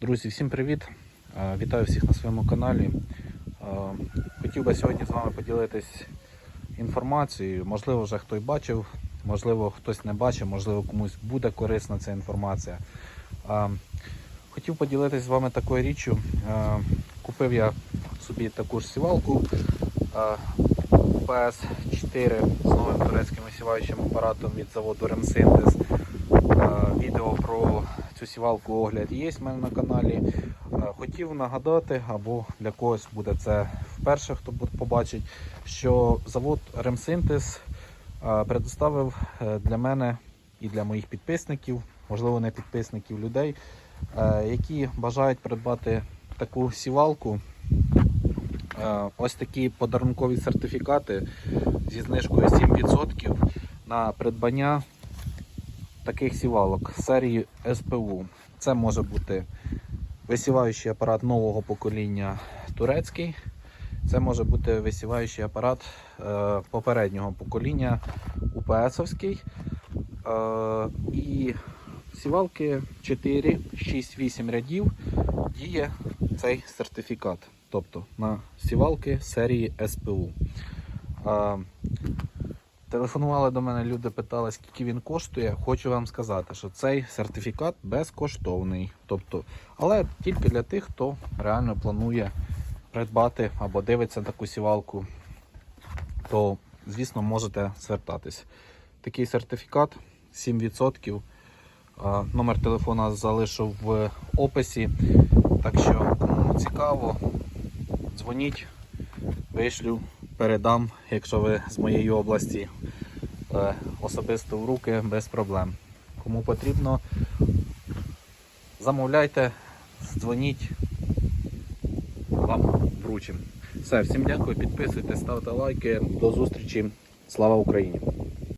Друзі, всім привіт! Вітаю всіх на своєму каналі. Хотів би сьогодні з вами поділитись інформацією. Можливо, вже хтось бачив, можливо, хтось не бачив, можливо, комусь буде корисна ця інформація. Хотів поділитись з вами такою річчю. Купив я собі таку ж сівалку PS4 з новим турецьким висіваючим апаратом від заводу Ремсинтез. Відео про цю сівалку огляд є в мене на каналі. Е, Хотів нагадати, або для когось буде це вперше, хто побачить, що завод Ремсинтез е, предоставив е, для мене і для моїх підписників, можливо, не підписників людей, які бажають придбати таку сівалку. Ось такі подарункові сертифікати зі знижкою 7% на придбання таких сівалок серії СПУ. Це може бути висіваючий апарат нового покоління турецький. Це може бути висіваючий апарат е, попереднього покоління УПСовський. Е, і сівалки 4, 6, 8 рядів діє цей сертифікат. Тобто на сівалки серії СПУ. Е, Телефонували до мене люди, питали, скільки він коштує. Хочу вам сказати, що цей сертифікат безкоштовний. Тобто, але тільки для тих, хто реально планує придбати або дивиться таку сівалку, то, звісно, можете звертатись. Такий сертифікат 7%. Номер телефона залишу в описі. Так що, кому цікаво, дзвоніть, вишлю, передам, якщо ви з моєї області е, особисто в руки без проблем. Кому потрібно, замовляйте, дзвоніть, вам вручимо. Все, всім дякую, підписуйтесь, ставте лайки. До зустрічі. Слава Україні!